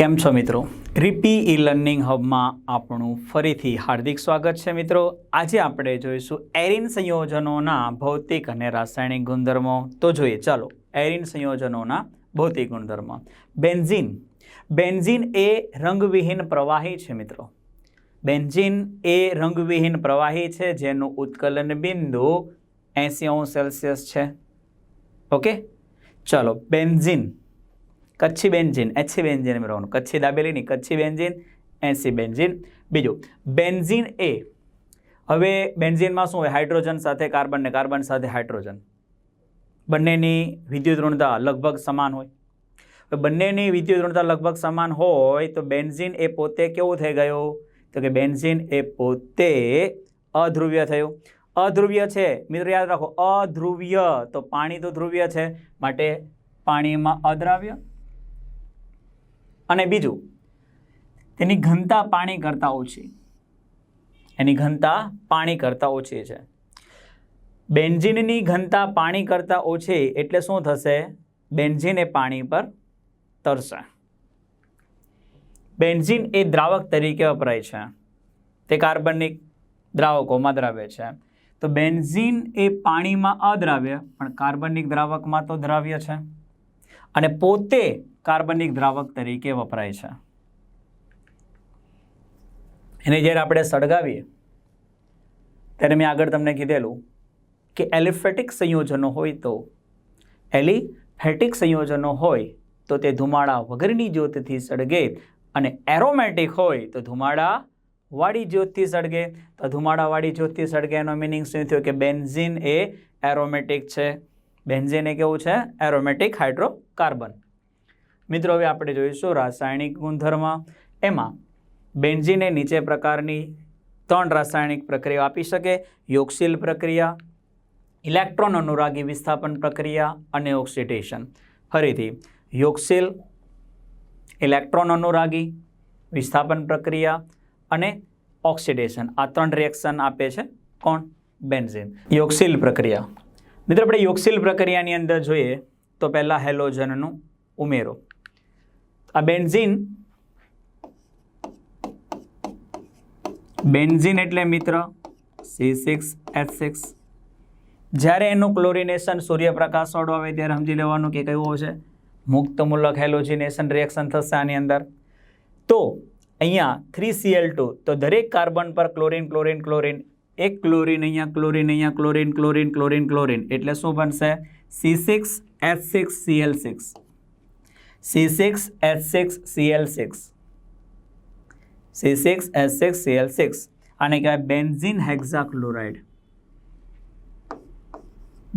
કેમ છો મિત્રો? રીપી ઈ લર્નિંગ હબમાં આપણું ફરીથી હાર્દિક સ્વાગત છે મિત્રો. આજે આપણે જોઈશું એરિન સંયોજનોના ભૌતિક અને રાસાયણિક ગુણધર્મો. તો જોઈએ, ચાલો, એરિન સંયોજનોના ભૌતિક ગુણધર્મો. બેન્ઝીન. બેન્ઝીન એ રંગવિહીન પ્રવાહી છે મિત્રો. બેન્ઝીન એ રંગવિહીન પ્રવાહી છે, જેનું ઉત્કલન બિંદુ એંસી સેલ્સિયસ છે. ઓકે? ચાલો, benzene. Kutchi benzene HC benzene મેળવવાનું કચ્છી દાબેલી નહીં કચ્છી બેન્ઝીન એસી બેન્ઝીન. બીજું, બેન્ઝીન એ, હવે બેન્ઝીનમાં શું હોય? હાઇડ્રોજન સાથે કાર્બન ને કાર્બન સાથે હાઇડ્રોજન. બંનેની વિદ્યુત ઋણતા લગભગ સમાન હોય. હવે બંનેની વિદ્યુત ઋણતા લગભગ સમાન હોય તો બેન્ઝીન એ પોતે કેવું થઈ ગયું? તો કે બેન્ઝીન એ પોતે અધ્રુવ્ય થયું. અધ્રુવ્ય છે, મિત્રો યાદ રાખો, અધ્રુવ્ય. તો પાણી તો ધ્રુવ્ય છે, માટે પાણીમાં અદ્રાવ્ય અને બીજું, તેની ઘનતા પાણી કરતાં ઓછી. એની ઘનતા પાણી કરતાં ઓછી છે. બેન્ઝીનની ઘનતા પાણી કરતાં ઓછી એટલે શું થશે? બેન્ઝીન એ પાણી પર તરશે. બેન્ઝીન એ દ્રાવક તરીકે વપરાય છે. તે કાર્બનિક દ્રાવકોમાં દ્રાવ્ય છે. તો બેન્ઝીન એ પાણીમાં અદ્રાવ્ય, પણ કાર્બનિક દ્રાવકમાં તો દ્રાવ્ય છે. અને પોતે કાર્બનિક દ્રાવક તરીકે વપરાય છે. એને જ્યારે આપણે સળગાવીએ, ત્યારે મેં આગળ તમને કીધેલું કે એલિફેટિક સંયોજનો હોય તો, એલિફેટિક સંયોજનો હોય તો તે ધુમાડા વગરની જ્યોતથી સળગે અને એરોમેટિક હોય તો ધુમાડા વાળી જ્યોતથી સળગે. તો ધુમાડાવાળી જ્યોતથી સળગે એનો મિનિંગ શું થયો કે બેન્ઝીન એ એરોમેટિક છે. બેન્ઝિન એ કેવું છે? Aromatic hydrocarbon. મિત્રો, હવે આપણે જોઈશું રાસાયણિક ગુણધર્મ. એમાં બેન્ઝીને નીચે પ્રકારની ત્રણ રાસાયણિક પ્રક્રિયા આપી શકે. યોગશીલ પ્રક્રિયા, ઇલેક્ટ્રોન અનુરાગી વિસ્થાપન પ્રક્રિયા અને ઓક્સિડેશન. ફરીથી, યોગશીલ, ઇલેક્ટ્રોન અનુરાગી વિસ્થાપન પ્રક્રિયા અને ઓક્સિડેશન. આ ત્રણ રિએક્શન આપે છે કોણ? બેન્ઝીન. યોગશીલ પ્રક્રિયા. મિત્રો, આપણે યોગશીલ પ્રક્રિયાની અંદર જોઈએ તો પહેલાં હેલોજનનું ઉમેરો. આ બેન્ઝીન. બેન્ઝીન એટલે મિત્ર સી સિક્સ એચ સિક્સ જ્યારે એનું ક્લોરિનેશન સૂર્યપ્રકાશ વાળું આવે ત્યારે સમજી લેવાનું કે કયું છે મુક્તમૂલક હેલોજિનેશન રિએક્શન થશે આની અંદર. તો અહીંયા થ્રી સીએલ ટુ તો દરેક કાર્બન પર ક્લોરિન ક્લોરિન ક્લોરિન એક ક્લોરિન અહીંયા ક્લોરિન અહીંયા ક્લોરિન ક્લોરિન ક્લોરિન ક્લોરિન એટલે શું બનશે? C six H six CL six C six H six CL six C six H six CL six આને કહેવાય benzene hexachloride.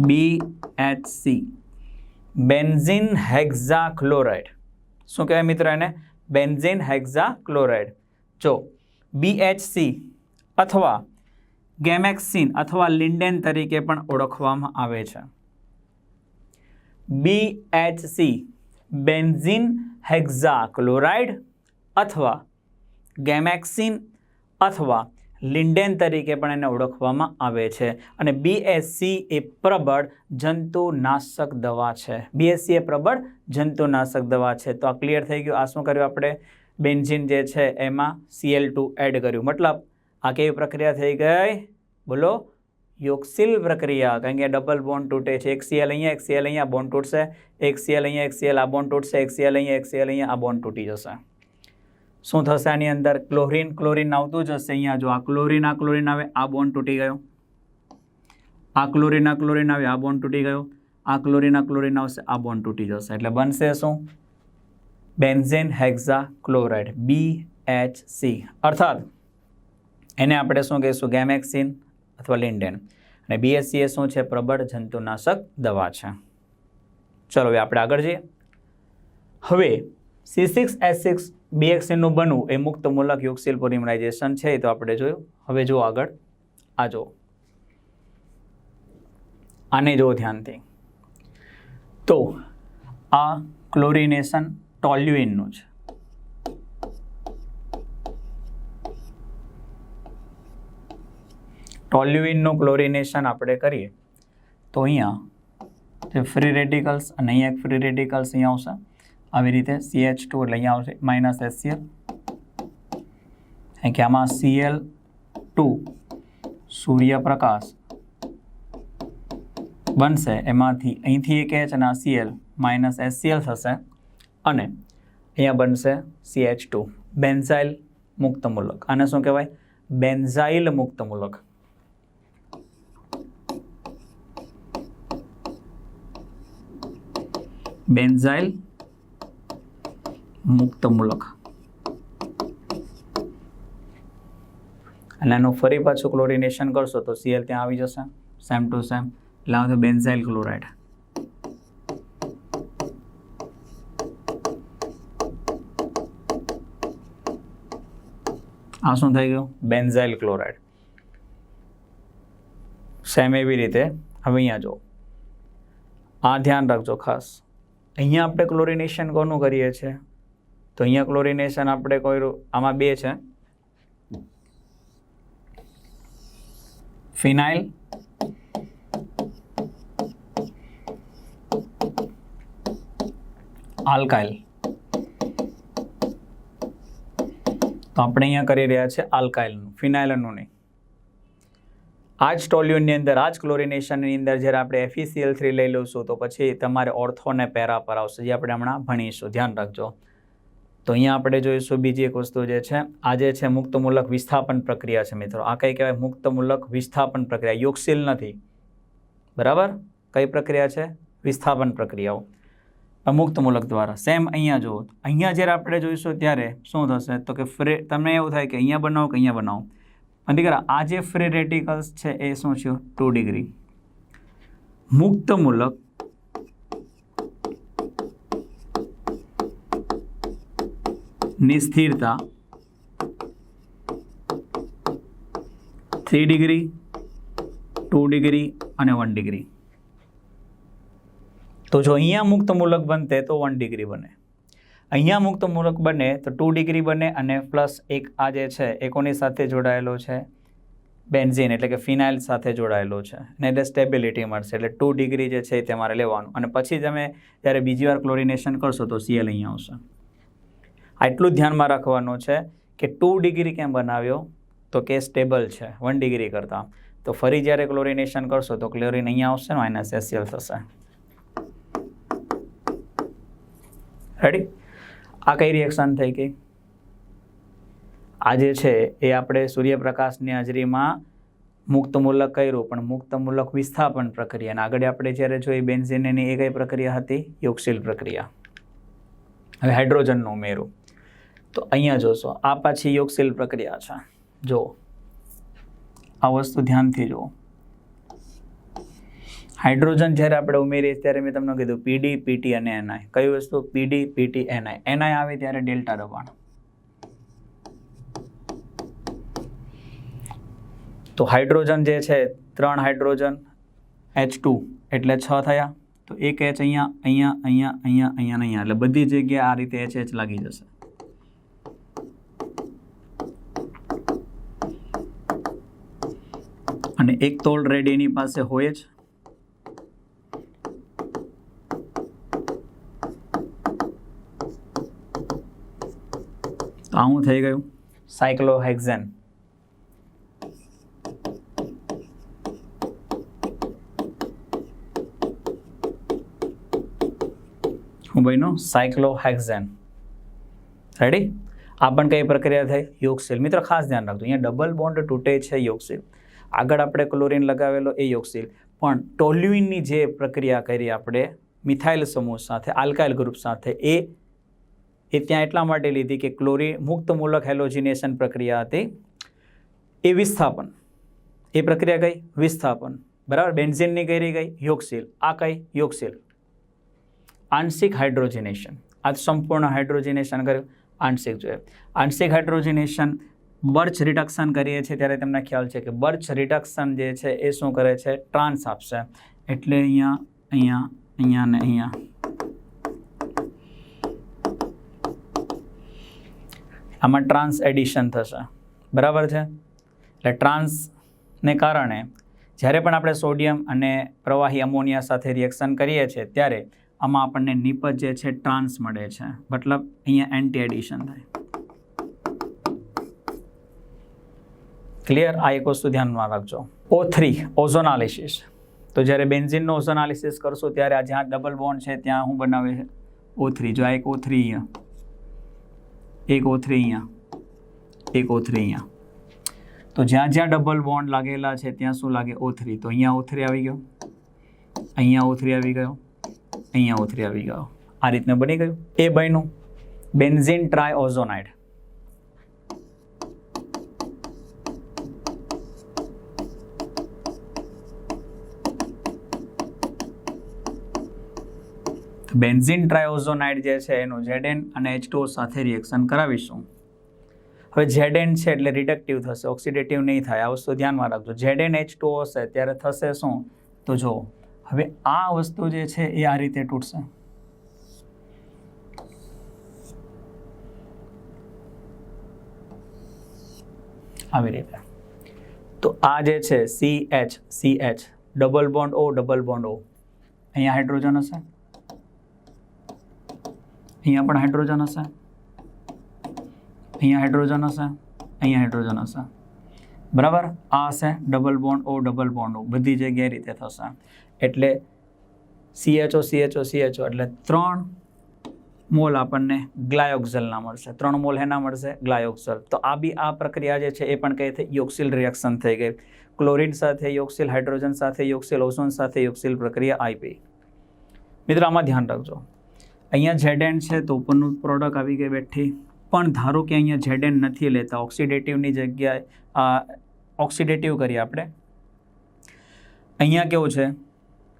B H C benzene hexachloride. શું કહેવાય મિત્રો એને? Benzene hexachloride. જો બીએચસી અથવા ગેમેક્સિન અથવા લિન્ડેન તરીકે પણ ઓળખવામાં આવે છે. બીએચસી બેન્ઝિન હેક્ઝાક્લોરાઇડ અથવા ગેમેક્સિન અથવા લિન્ડેન તરીકે પણ એને ઓળખવામાં આવે છે. અને બીએસસી એ પ્રબળ જંતુનાશક દવા છે. બીએસસી એ પ્રબળ જંતુનાશક દવા છે. તો આ ક્લિયર થઈ ગયું. આ શું કર્યું આપણે? બેન્ઝિન જે છે એમાં સીએલ ટુ એડ કર્યું. મતલબ આ કેવી પ્રક્રિયા થઈ ગઈ? બોલો. યોગશીલ પ્રક્રિયા, કારણ કે ડબલ બોન્ડ તૂટે છે. એક સીએલ અહીંયા એક સીએલ અહીંયા બોન્ડ તૂટશે. એક સીએલ અહીંયા એક સીએલ આ બોન્ડ તૂટશે. એક સીએલ અહીંયા એક સીએલ અહીંયા આ બોન્ડ તૂટી જશે. શું થશે આની અંદર? ક્લોરિન ક્લોરિન આવતું જશે અહીંયા. જો આ ક્લોરિન આ ક્લોરિન આવે, આ બોન્ડ તૂટી ગયો. આ ક્લોરિન આ ક્લોરિન આવે, આ બોન્ડ તૂટી ગયો. આ ક્લોરિન આ ક્લોરિન આવશે, આ બોન્ડ તૂટી જશે. એટલે બનશે શું? Benzene hexachloride B H C અર્થાત, એને આપણે શું કહીશું? ગેમેક્સિન અથવા લિન્ડેન અને બીએસસી એ શું છે? પ્રબળ જંતુનાશક દવા છે. ચલો હવે આપણે આગળ જઈએ. હવે સી સિક્સ એસ સિક્સ બીએક્સિનનું બનવું એ મુક્ત મૂલક યુક્સિલ પોલિમરાઇઝેશન છે એ તો આપણે જોયું. હવે જો આગળ. આ જુઓ. આને જુઓ ધ્યાનથી. તો આ ક્લોરિનેશન ટોલ્યુઇનનું છે. ટોલ્યુઇનનું ક્લોરિનેશન આપણે કરીએ, તો અહીંયા ફ્રી રેડિકલ્સ અને અહીંયા એક ફ્રી રેડિકલ્સ અહીંયા આવશે. આવી રીતે સી એચ ટુ એટલે અહીંયા આવશે, માઇનસ એસસીએલ કે આમાં સીએલ ટુ સૂર્યપ્રકાશ બનશે, એમાંથી અહીંથી એક એચ અને આ સીએલ માઇનસ એસસીએલ થશે અને અહીંયા બનશે સી એચ ટુ બેન્ઝાઇલ મુક્ત મૂલક. આને શું કહેવાય? બેન્ઝાઇલ મુક્ત બેન્ઝાઇલ મુક્ત મૂલક અને એનું ફરી પાછું ક્લોરિનેશન કરશો તો સીએલ ત્યાં આવી જશે. સેમ ટુ સેમ એટલે આવશે બેન્ઝાઇલ ક્લોરાઇડ આ શું થઈ ગયું? બેન્ઝાઇલ ક્લોરાઇડ સેમ એવી રીતે. હવે અહીંયા જો આ ધ્યાન રાખજો ખાસ. અહીંયા આપણે ક્લોરિનેશન કોનું કરીએ છીએ? તો અહીંયા ક્લોરિનેશન આપણે કર્યું આમાં બે છે. ફિનાઇલ આલ્કાઇલ તો આપણે અહીંયા કરી રહ્યા છે આલ્કાઇલનું ફિનાઇલનું નહીં આ જ ટોલ્યુનની અંદર આ જ ક્લોરિનેશનની અંદર જ્યારે આપણે એફિસિયલ થ્રી લઈ લઈશું, તો પછી તમારે ઓર્થોને પેરા પર આવશે, જે આપણે હમણાં ભણીશું. ધ્યાન રાખજો. તો અહીંયા આપણે જોઈશું બીજી એક વસ્તુ જે છે. આ જે છે મુક્તમૂલક વિસ્થાપન પ્રક્રિયા છે મિત્રો. આ કઈ કહેવાય મુક્તમૂલક વિસ્થાપન પ્રક્રિયા. યોગશીલ નથી. બરાબર? કઈ પ્રક્રિયા છે? વિસ્થાપન પ્રક્રિયાઓ. અમુક્તમૂલક દ્વારા. સેમ અહીંયા જુઓ. અહીંયા જ્યારે આપણે જોઈશું ત્યારે શું થશે? તો કે ફ્રે, તમને એવું થાય કે અહીંયા બનાવો કે અહીંયા બનાવો. અને દીકરા, આ જે ફ્રી રેટિકલ્સ છે એ શું છે? ટુ ડિગ્રી મુક્તમૂલક નિસ્થિરતા થ્રી ડિગ્રી ટુ ડિગ્રી અને વન ડિગ્રી તો જો અહીંયા મુક્ત મૂલક બનતે તો વન ડિગ્રી બને. અહીંયા મુક્ત મૂલક બને તો ટુ ડિગ્રી બને અને પ્લસ એક આ જે છે એ કોની સાથે જોડાયેલો છે. બેન્ઝીન એટલે કે ફિનાઇલ સાથે જોડાયેલો છે અને એટલે સ્ટેબિલિટી મળશે એટલે ટુ ડિગ્રી જે છે એ તમારે લેવાનું. અને પછી તમે જ્યારે બીજી વાર ક્લોરિનેશન કરશો તો સીએલ અહીંયા આવશે. આટલું ધ્યાનમાં રાખવાનું છે કે ટુ ડિગ્રી કેમ બનાવ્યો? તો કે સ્ટેબલ છે વન ડિગ્રી કરતાં. તો ફરી જ્યારે ક્લોરિનેશન કરશો તો ક્લોરિન અહીંયા આવશે માઇનસ એસસીએલ થશે. રેડી આ કઈ રિએક્શન થઈ ગઈ? આ જે છે એ આપણે સૂર્યપ્રકાશની હાજરીમાં મુક્ત મૂલક કર્યું, પણ મુક્ત મૂલક વિસ્થાપન પ્રક્રિયા. અને આગળ આપણે જ્યારે જોઈ બેન્ઝિનની એ કઈ પ્રક્રિયા હતી? યોગશીલ પ્રક્રિયા. હવે હાઇડ્રોજનનું ઉમેરું. તો અહીંયા જોશો, આ પાછી યોગશીલ પ્રક્રિયા છે. જો આ વસ્તુ ધ્યાનથી જુઓ. હાઇડ્રોજન જ્યારે આપણે ઉમેરીએ ત્યારે મેં તમને કીધું પીડી પીટી અને એનઆઈ કઈ વસ્તુ? પીડી પીટી એનઆઈ એનઆઈ આવે ત્યારે ડેલ્ટા દબાણ. તો હાઇડ્રોજન જે છે, ત્રણ હાઇડ્રોજન એચ ટુ એટલે છ થયા. તો એક એચ અહીંયા અહીંયા અહીંયા અહીંયા અહીંયા અહીંયા. એટલે બધી જગ્યાએ આ રીતે એચ એચ લાગી જશે. અને એક તો ઓલરેડી એની પાસે હોય જ. તો આવું થઈ ગયું સાયક્લોહેક્ઝેન હું બન્યો સાયક્લોહેક્ઝેન રેડી આ પણ કઈ પ્રક્રિયા થઈ યોગશીલ મિત્ર ખાસ ધ્યાન રાખજો અહીંયા ડબલ બોન્ડ તૂટે છે યોગશીલ આગળ આપણે ક્લોરિન લગાવેલો એ યોગશીલ પણ ટોલ્યુઇનની જે પ્રક્રિયા કરી આપણે મિથાઇલ સમૂહ સાથે આલ્કાઇલ ગ્રુપ સાથે એ એ ત્યાં એટલા માટે લીધી કે ક્લોરી મુક્ત મૂલક હેલોજિનેશન પ્રક્રિયા હતી. એ વિસ્થાપન. એ પ્રક્રિયા કઈ? વિસ્થાપન. બરાબર? બેન્ઝિનની કરી ગઈ? યોગશીલ આ કઈ? યોગશીલ આંશિક હાઇડ્રોજિનેશન. આ સંપૂર્ણ હાઇડ્રોજિનેશન કર્યું. આંશિક જોઈએ. આંશિક હાઇડ્રોજિનેશન બર્ચ રિડક્શન કરીએ છીએ ત્યારે તમને ખ્યાલ છે કે બર્ચ રિડક્શન જે છે એ શું કરે છે? ટ્રાન્સ આપશે. એટલે અહીંયા અહીંયા અહીંયા ને અહીંયા. આમાં ટ્રાન્સ એડિશન થશે. બરાબર છે? એટલે ટ્રાન્સને કારણે જ્યારે પણ આપણે સોડિયમ અને પ્રવાહી અમોનિયા સાથે રિએક્શન કરીએ છીએ, ત્યારે આમાં આપણને નિપજ જે છે ટ્રાન્સ મળે છે. મતલબ અહીંયા એન્ટી એડિશન થાય. ક્લિયર આ એક વસ્તુ ધ્યાનમાં રાખજો. ઓ થ્રી ઓઝોનાલિસિસ તો જ્યારે બેન્ઝિનનો ઓઝોનાલિસિસ કરશો, ત્યારે આ જ્યાં ડબલ બોન્ડ છે, ત્યાં હું બનાવે છે ઓ થ્રી જો આ એક ઓ થ્રી અહીંયા. એક ઓ થ્રી અહીંયા. એક ઓ થ્રી અહીંયા. તો જ્યાં જ્યાં ડબલ બોન્ડ લાગેલા છે, ત્યાં શું લાગે? O three. તો અહીંયા ઓ થ્રી આવી ગયો. અહીંયા ઓ થ્રી આવી ગયો. અહીંયા ઓ થ્રી આવી ગયો. આ રીતના બની ગયું. એ બન્યું. Benzene tri ozonide benzene triozonide જે છે, એનું ઝેડેન અને એચ સાથે રિએક્શન કરાવીશું. હવે ઝેડેન છે એટલે રિડક્ટિવ થશે ઓક્સિડેટિવ નહીં થાય, આ વસ્તુ ધ્યાનમાં રાખજો. ઝેડેન એચ ટુ હશે ત્યારે થશે શું? તો જો હવે આ વસ્તુ જે છે, એ આ રીતે તૂટશે. આવી રીતે. તો આ જે છે C H C H double bond O double bond O અહીંયા હાઇડ્રોજન હશે? અહીંયા પણ હાઇડ્રોજન હશે. અહીંયા હાઇડ્રોજન હશે, અહીંયા હાઇડ્રોજન હશે. બરાબર? આ હશે double bond O double bond O બધી જગ્યાએ રીતે થશે. એટલે સીએચઓ સીએચઓ સીએચઓ એટલે ત્રણ મોલ આપણને ગ્લાયોક્ઝલના મળશે. ત્રણ મોલ એના મળશે? ગ્લાયોક્ઝલ. તો આ બી આ પ્રક્રિયા જે છે એ પણ કહે છે, યોક્સિલ રિએક્શન થઈ ગઈ. ક્લોરિન સાથે યોક્સિલ, હાઇડ્રોજન સાથે યોક્સિલ, ઓઝોન સાથે યોક્સિલ પ્રક્રિયા આઈપી મિત્રો, આમાં ધ્યાન રાખજો. અહીંયા ઝેડેન છે તો ઉપરનું પ્રોડક્ટ આવી ગઈ બેઠી. પણ ધારો કે અહીંયા ઝેડેન નથી લેતા ઓક્સિડેટિવની જગ્યાએ ઓક્સિડેટિવ કરીએ આપણે. અહીંયા કેવું છે?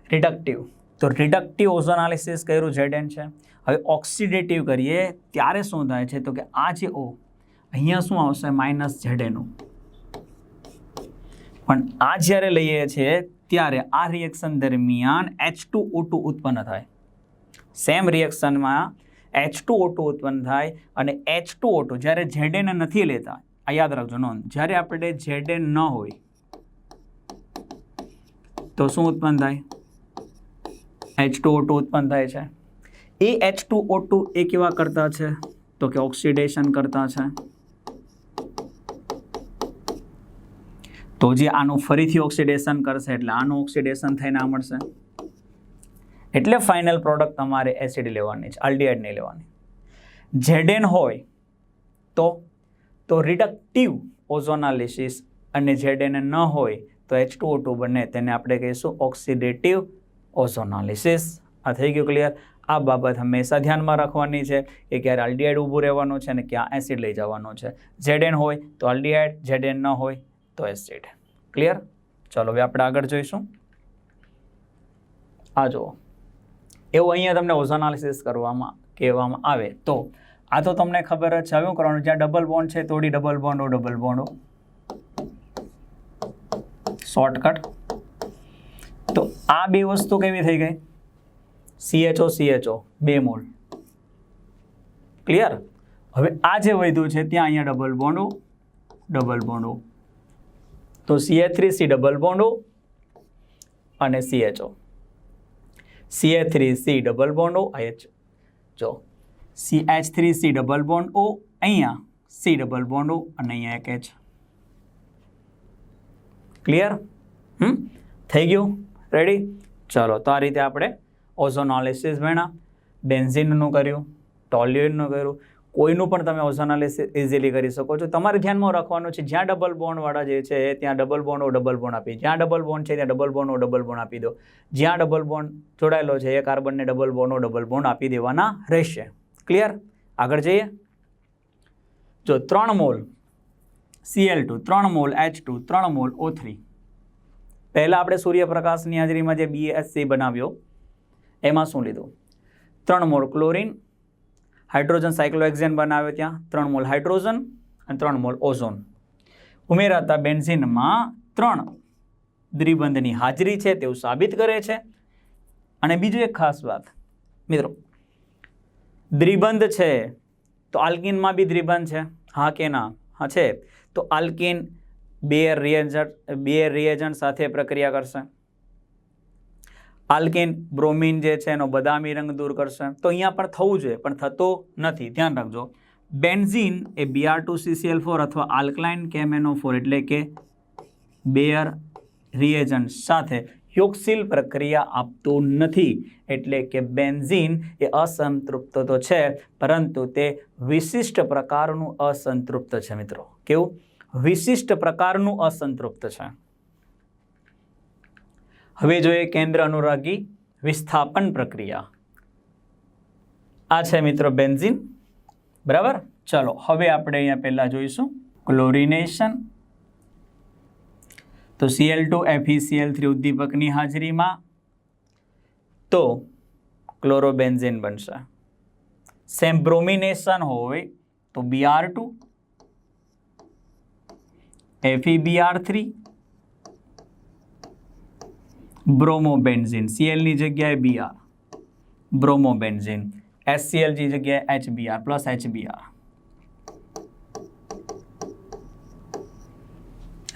રિડક્ટિવ તો રિડક્ટિવ ઓઝોનાલિસિસ કર્યું ઝેડેન છે. હવે ઓક્સિડેટિવ કરીએ, ત્યારે શું થાય છે? તો કે આ જે ઓ અહીંયા શું આવશે? માઇનસ ઝેડેનું પણ આ જ્યારે લઈએ છીએ, ત્યારે આ રિએક્શન દરમિયાન એચ ટુ ઓ ટુ ઉત્પન્ન થાય. સેમ રિએક્શનમાં એચ ટુ ઓટો ઉત્પન્ન થાય અને એચ ટુ ઓટો જ્યારે ઝેડેન નથી લેતા, આ યાદ રાખજો નોંધ, જ્યારે આપણે ઝેડેન ન હોય, તો શું ઉત્પન્ન થાય? એચ ટુ ઓ ટુ ઉત્પન્ન થાય છે. એ એચ ટુ ઓ એ કેવા કરતા છે? તો કે ઓક્સિડેશન કરતા છે. તો જે આનું ફરીથી ઓક્સિડેશન કરશે, એટલે આનું ઓક્સિડેશન થઈને આ મળશે. એટલે ફાઇનલ પ્રોડક્ટ તમારે એસિડ લેવાની છે આલ્ડિહાઇડ નહીં લેવાની. ઝેડેન હોય તો તો રિડક્ટિવ ઓઝોનાલિસિસ અને ઝેડેન ન હોય તો એચ ટુ ટુ બને, તેને આપણે કહીશું ઓક્સિડેટિવ ઓઝોનાલિસિસ આ થઈ ગયું ક્લિયર આ બાબત હંમેશા ધ્યાનમાં રાખવાની છે કે ક્યારે આલ્ડિહાઇડ ઊભું રહેવાનું છે અને ક્યાં એસિડ લઈ જવાનું છે. ઝેડેન હોય તો આલ્ડિહાઇડ ઝેડેન ન હોય તો એસિડ ક્લિયર ચાલો હવે આપણે આગળ જોઈશું. આ જુઓ. એવું અહીંયા તમને ઓઝોનાલિસિસ કરવામાં કહેવામાં આવે તો આ તો તમને ખબર જ છે. હવે કરવાનું? જ્યાં ડબલ બોન્ડ છે તોડી ડબલ બોન્ડો ડબલ બોન્ડો શોર્ટકટ તો આ બે વસ્તુ કેવી થઈ ગઈ? સીએચઓ સીએચઓ બે મોલ. ક્લિયર હવે આ જે વધ્યું છે ત્યાં અહીંયા ડબલ બોન્ડો ડબલ બોન્ડો તો સીએ થ્રી સી ડબલ બોન્ડો અને CHO CA three C double bond O H જો C H three C double bond O અહીંયા સી ડબલ બોન્ડ ઓ અને અહીંયા એક એચ ક્લિયર હમ? થઈ ગયું? રેડી ચલો, તો આ રીતે આપણે ઓઝોનોલિસિસ ભણ્યા. બેન્ઝિનનું કર્યું ટોલ્યુઇનનું કર્યું. કોઈનું પણ તમે ઓઝોનોલિસિસ ઇઝીલી કરી શકો છો. તમારે ધ્યાનમાં રાખવાનું છે, જ્યાં ડબલ બોન્ડવાળા જે છે, ત્યાં ડબલ બોન્ડ ડબલ બોન્ડ આપી. જ્યાં ડબલ બોન્ડ છે, ત્યાં ડબલ બોન્ડ ડબલ બોન્ડ આપી દો. જ્યાં ડબલ બોન્ડ જોડાયેલો છે, એ કાર્બનને ડબલ બોન્ડ ડબલ બોન્ડ આપી દેવાના રહેશે. ક્લિયર આગળ જઈએ. જો, ત્રણ મોલ સીએલ ટુ ત્રણ મોલ એચ ટુ ત્રણ મોલ ઓ થ્રી પહેલાં આપણે સૂર્યપ્રકાશની હાજરીમાં જે બીએસસી બનાવ્યો, એમાં શું લીધું? ત્રણ મોલ ક્લોરિન હાઇડ્રોજન સાયક્લોએક્ઝેન બનાવે ત્યાં, ત્રણ મોલ હાઇડ્રોજન અને ત્રણ મોલ ઓઝોન. ઉમેરાતા બેન્ઝિનમાં ત્રણ દ્વિબંધની હાજરી છે તેવું સાબિત કરે છે. અને બીજું એક ખાસ વાત, મિત્રો, દ્વિબંધ છે તો આલ્કિનમાં બી દ્વિબંધ છે. હા કે ના? હા છે. તો આલ્કિન બે રિએજન્ટ બે રિએજન્ટ સાથે પ્રક્રિયા કરશે. આલ્કેન બ્રોમિન જે છે એનો બદામી રંગ દૂર કરશે. તો અહીંયા પણ થવું જોઈએ, પણ થતો નથી. ધ્યાન રાખજો. બેન્ઝીન એ બીઆર ટુ સીસીએલ ફોર અથવા આલ્કલાઇન કેમેનો ફોર એટલે કે બેયર રિએજન્ટ સાથે યોગશીલ પ્રક્રિયા આપતું નથી. એટલે કે બેન્ઝીન એ અસંતૃપ્ત તો છે, પરંતુ તે વિશિષ્ટ પ્રકારનું અસંતૃપ્ત છે મિત્રો. કેવું? વિશિષ્ટ પ્રકારનું અસંતૃપ્ત છે. હવે જોઈએ કેન્દ્ર અનુરાગી વિસ્થાપન પ્રક્રિયા. આ છે મિત્રો બેન્ઝીન. બરાબર? ચલો, હવે આપણે અહીંયા પહેલાં જોઈશું. ક્લોરિનેશન. તો સીએલ ટુ એફઈસીએલ થ્રી ઉદ્દીપકની હાજરીમાં તો ક્લોરોબેન્ઝિન બનશે. સેમ બ્રોમિનેશન હોય તો BR two FE BR three bromobenzene સીએલની જગ્યાએ બીઆર બ્રોમોબેન્ઝિન એસસીએલજી જગ્યાએ એચબીઆર પ્લસ એચબીઆર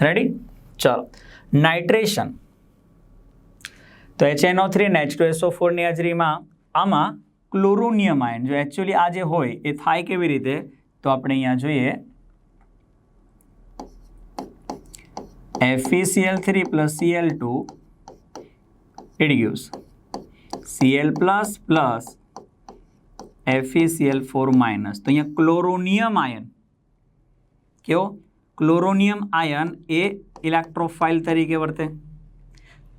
રેડી ચાલો. નાઇટ્રેશન તો એચએનઓ થ્રી ને એચ ટુ એસઓ ફોરની હાજરીમાં આમાં ક્લોરોનિયમ આયન, જો એકચ્યુઅલી આ જે હોય એ થાય કેવી રીતે? તો આપણે અહીંયા જોઈએ. FeCl3 three plus CL two it gives Cl plus plus FeCl four minus તો અહીંયા ક્લોરોનિયમ આયન કેવો ક્લોરોનિયમ આયન એ ઇલેક્ટ્રોફાઇલ તરીકે વર્તે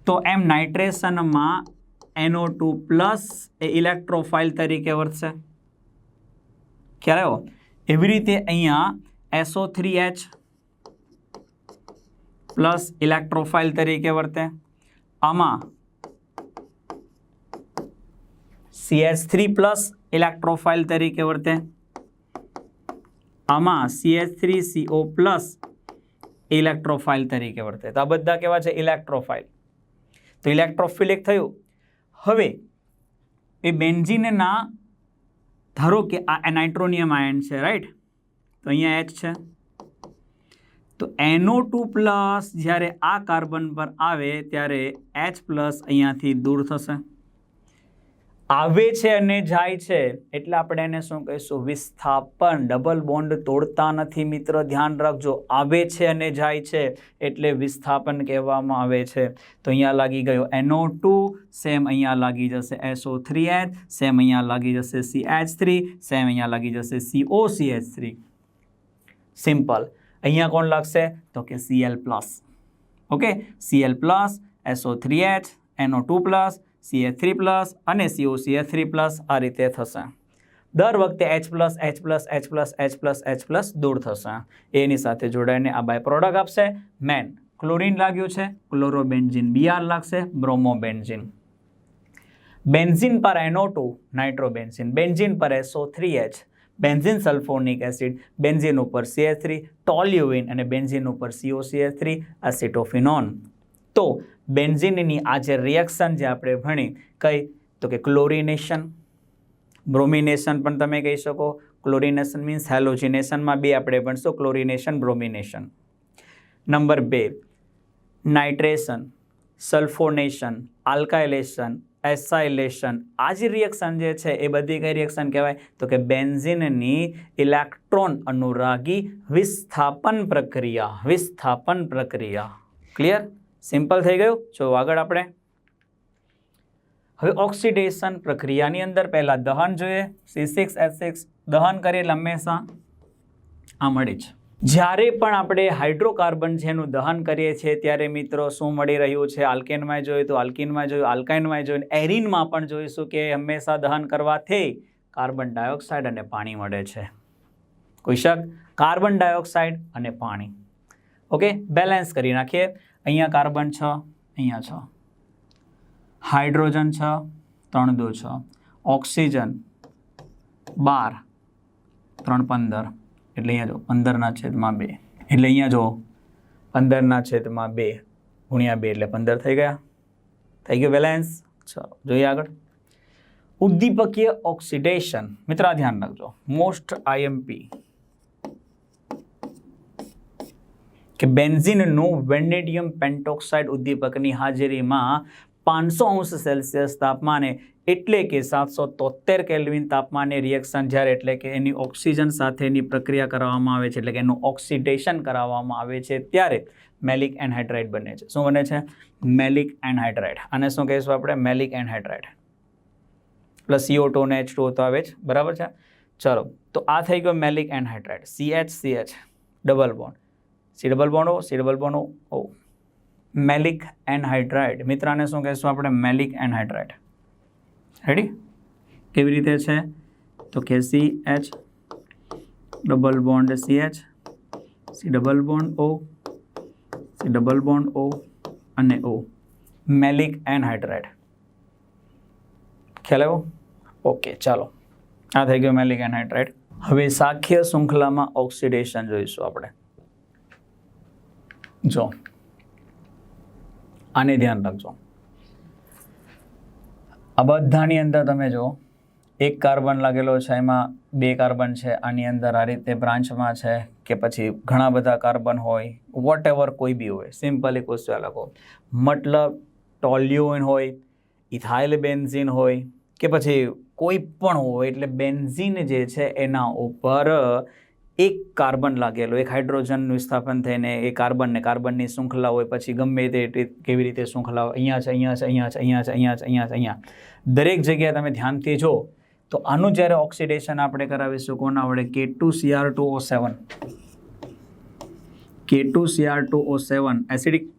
તો એમ નાઇટ્રેશનમાં એનો ટુ પ્લસ એ ઇલેક્ટ્રોફાઇલ તરીકે વર્તશે ખ્યાલ આવ્યો એવી રીતે અહીંયા SO three H plus electrophile તરીકે વર્તે આમાં સીએચ થ્રી પ્લસ ઇલેક્ટ્રોફાઇલ તરીકે વર્તે. આમાં CH three CO plus electrophile તરીકે વર્તે. તો આ બધા કેવા છે? ઇલેક્ટ્રોફાઇલ તો ઇલેક્ટ્રોફિલિક થયું. હવે એ બેન્ઝીનના, ધારો કે આ નાઇટ્રોનિયમ આયન છે રાઈટ તો અહીંયા એચ છે. તો એનો ટુ પ્લસ જ્યારે આ કાર્બન પર આવે ત્યારે એચ પ્લસ અહીંયાથી દૂર થશે. આવે છે અને જાય છે, એટલે આપણે એને શું કહીશું? વિસ્થાપન ડબલ બોન્ડ તોડતા નથી મિત્ર, ધ્યાન રાખજો. આવે છે અને જાય છે, એટલે વિસ્થાપન કહેવામાં આવે છે. તો અહીંયા લાગી ગયો એનો ટુ સેમ અહીંયા લાગી જશે એસઓ થ્રી એચ સેમ અહીંયા લાગી જશે સી એચ થ્રી સેમ અહીંયા લાગી જશે CO C H three simple અહીંયા કોણ લાગશે? તો કે CL plus okay CL plus SO three H એનો two plus CA three plus અને સીઓ સીએ થ્રી પ્લસ આ રીતે થશે. દર વખતે H plus H plus H plus H plus H plus દૂર થશે. એની સાથે જોડાઈને આ બાય પ્રોડક્ટ આપશે. મેન ક્લોરિન લાગ્યું છે. ક્લોરોબેન્ઝિન બીઆર લાગશે. બ્રોમોબેન્ઝિન. બેન્ઝિન પર એનો ટુ નાઇટ્રોબેન્ઝિન. બેન્ઝિન પર SO three H benzene sulphonic acid. Benzene ઉપર સીએ થ્રી ટોલ્યુઇન અને બેન્ઝિન ઉપર સીઓસીએ થ્રી એસિટોફિનોન. તો બેન્ઝિનની આ જે રિએક્શન જે આપણે ભણી, કઈ? તો કે ક્લોરિનેશન બ્રોમિનેશન પણ તમે કહી શકો. ક્લોરિનેશન મીન્સ હેલોજિનેશનમાં બે આપણે ભણશો. ક્લોરિનેશન બ્રોમિનેશન નંબર બે નાઇટ્રેશન સલ્ફોનેશન આલ્કાઇલેશન એસાઇલેશન આ જે રિએક્શન જે છે, એ બધી કઈ રિએક્શન કહેવાય? તો કે બેન્ઝિનની ઇલેક્ટ્રોન અનુરાગી વિસ્થાપન પ્રક્રિયા. વિસ્થાપન પ્રક્રિયા. ક્લિયર સિમ્પલ થઈ ગયું. જો આગળ આપણે. હવે ઓક્સિડેશન પ્રક્રિયાની અંદર પહેલાં દહન જોઈએ. સી સિક્સ એચ સિક્સ દહન કરીએ હંમેશા આ મળે છે જ્યારે પણ આપણે હાઇડ્રોકાર્બન જેનું દહન કરીએ છીએ, ત્યારે મિત્રો શું મળી રહ્યું છે? આલ્કેનમાં જોયું તો આલ્કિનમાં જોયું આલ્કાઇનમાં જોયું એરિનમાં પણ જોઈશું કે હંમેશા દહન કરવાથી કાર્બન ડાયોક્સાઇડ અને પાણી મળે છે. કોઈ શક? કાર્બન ડાયોક્સાઇડ અને પાણી. ઓકે? બેલેન્સ કરી નાખીએ. અહીંયા કાર્બન છ, અહીંયા છ. હાઇડ્રોજન છ, ત્રણ દો છ. ઓક્સિજન બાર, ત્રણ પંદર. એટલે અહીંયા જો પંદરના છેદમાં બે. એટલે અહીંયા જો પંદરના છેદમાં બે ગુણ્યા બે એટલે પંદર થઈ ગયા. થઈ ગયું બેલેન્સ ચાલો, જોઈએ આગળ. ઉદ્દીપકીય ઓક્સિડેશન. મિત્ર આ ધ્યાન રાખજો. મોસ્ટ આઈએમપી કે બેન્ઝિનનું વેનેડિયમ પેન્ટોક્સાઇડ ઉદ્દીપકની હાજરીમાં પાંચસો અંશ સેલ્સિયસ તાપમાને એટલે કે સાતસો તોતેર કેલ્વિન તાપમાને રિએક્શન જ્યારે એટલે કે એની ઓક્સિજન સાથેની પ્રક્રિયા કરવામાં આવે છે, એટલે કે એનું ઓક્સિડેશન કરાવવામાં આવે છે, ત્યારે મેલિક એન્હાઇડ્રાઇડ બને છે. શું બને છે? મેલિક એન્હાઇડ્રાઇડ. અને શું કહીશું આપણે? Maleic anhydride. Plus CO two ને એચ ટુ તો આવે જ, બરાબર છે? ચલો, તો આ થઈ ગયો maleic anhydride. C H double bond C double bond O C double bond O, maleic anhydride મિત્રાને શું કહીશું આપણે? મેલિક એનહાઇડ્રાઇડ રેડી કેવી રીતે છે? તો કે C H, double bond C H, C double bond O, C double bond O અને O. Maleic anhydride ખ્યાલ આવ્યો? ઓકે, ચાલો. આ થઈ ગયું મેલિક એનહાઇડ્રાઇડ હવે સાખ્ય શૃંખલામાં ઓક્સિડેશન જોઈશું આપણે. જો. આને ધ્યાન રાખજો. આ બધાની અંદર તમે જો એક કાર્બન લાગેલો છે, એમાં બે કાર્બન છે, આની અંદર આ રીતે બ્રાન્ચમાં છે કે પછી ઘણા બધા કાર્બન હોય વોટ એવર કોઈ બી હોય સિમ્પલ એક વસ્તુ અલગ મતલબ ટોલ્યુઇન હોય ઇથાઇલ બેન્ઝિન હોય, કે પછી કોઈ પણ હોય, એટલે બેન્ઝિન જે છે એના ઉપર એક કાર્બન લાગેલો, એક હાઇડ્રોજનનું વિસ્થાપન થઈને એ કાર્બનને કાર્બનની શૃંખલા હોય પછી ગમે તે કેવી રીતે શૃંખલા હોય, અહીંયા છે અહીંયા છે અહીંયા છે અહીંયા છે અહીંયા છે અહીંયા છે, અહીંયા દરેક જગ્યાએ તમે ધ્યાનથી જો, તો આનું જ્યારે ઓક્સિડેશન આપણે કરાવીશું કોના વડે? K two CR two O seven K two CR two O seven acidic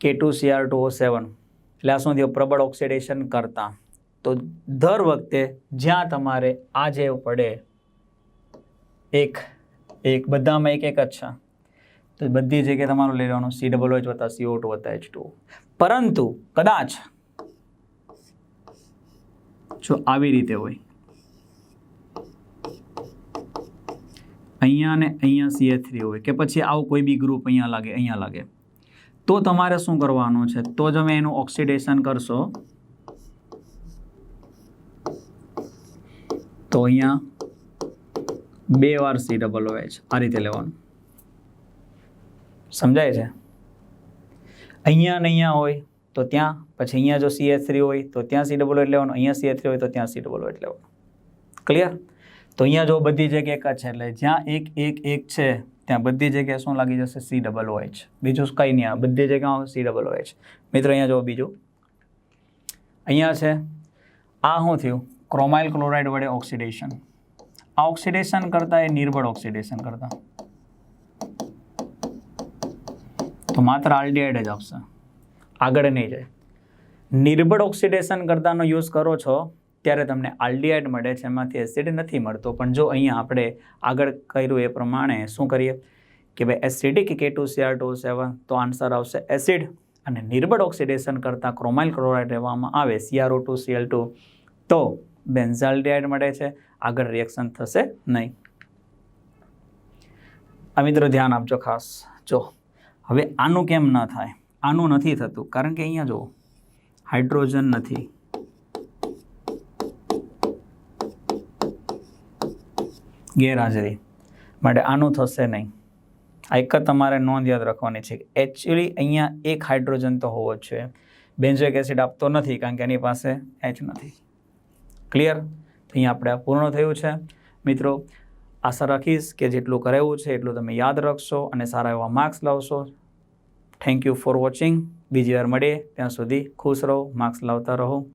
K two CR two O seven એટલે આ શું થયું? પ્રબળ ઓક્સિડેશન કરતા. તો દર વખતે જ્યાં તમારે આ જે પડે એક એક, બધામાં એક એક જ છે. તો બધી જગ્યાએ તમારું લઈ લેવાનું. સી ડબલ એચ વત્તા સીઓ ટુ વત્તા એચ ટુ પરંતુ, કદાચ જો આવી રીતે હોય, અહીંયા ને અહીંયા સીએ થ્રી હોય કે પછી આવું કોઈ બી ગ્રુપ અહીંયા લાગે અહીંયા લાગે, તો તમારે શું કરવાનું છે? તો તમે એનું ઓક્સિડેશન કરશો. તો અહીંયા બે વાર સી ડબલ એચ આ રીતે લેવાનું. સમજાય છે? અહીંયા ને અહીંયા હોય તો ત્યાં, પછી અહીંયા જો સી એચ થ્રી હોય તો ત્યાં સી ડબલ એટ લેવાનું, અહીંયા સી એચ થ્રી હોય તો ત્યાં સી ડબલ એટ લેવાનું. ક્લિયર તો અહીંયા જો બધી જગ્યાએ એક જ છે એટલે જ્યાં એક એક એક છે, ત્યાં બધી જગ્યાએ શું લાગી જશે? સી ડબલ એચ બીજું કંઈ નહીં આ બધી જગ્યાએ સી ડબલ એચ મિત્રો, અહીંયા જો બીજું. અહીંયા છે, આ શું થયું? ક્રોમાઇલ ક્લોરાઇડ વડે ઓક્સિડેશન આ ઓક્સિડેશન કરતાં એ નિર્બળ ઓક્સિડેશન કરતાં. તો માત્ર આલ્ડિહાઇડ જ આવશે. આગળ નહીં જાય. નિર્બળ ઓક્સિડેશન કરતાંનો યુઝ કરો છો, ત્યારે તમને આલ્ડિહાઇડ મળે છે. એમાંથી એસિડ નથી મળતો. પણ જો અહીંયા આપણે આગળ કર્યું એ પ્રમાણે શું કરીએ? કે ભાઈ acidic K two CR two સેવન તો આન્સર આવશે એસિડ અને નિર્બળ ઓક્સિડેશન કરતાં ક્રોમાઇલ ક્લોરાઇડ રહેવામાં આવે સીઆરઓ ટુ સીએલ ટુ તો બેન્ઝાલ્ડિહાઇડ મળે છે. આગળ રિએક્શન થશે નહીં. આ મિત્રો ધ્યાન આપજો ખાસ. જો, હવે આનું કેમ ન થાય? આનું નથી થતું. કારણ કે અહીંયા જુઓ હાઇડ્રોજન નથી. ગેરહાજરી માટે આનું થશે નહીં. આ એક જ તમારે નોંધ યાદ રાખવાની છે એકચ્યુઅલી અહીંયા એક હાઇડ્રોજન તો હોવો જ છે બેન્ઝોઇક એસિડ આપતો નથી કારણ કે એની પાસે એચ નથી. ક્લિયર તો અહીંયા આપણે પૂર્ણ થયું છે. મિત્રો, આશા રાખીશ કે જેટલું કરાવ્યું છે એટલું તમે યાદ રાખશો અને સારા એવા માર્ક્સ લાવશો. થેન્ક યુ ફોર વોચિંગ બીજી વાર મળીએ. ત્યાં સુધી ખુશ રહો માર્ક્સ લાવતા રહો.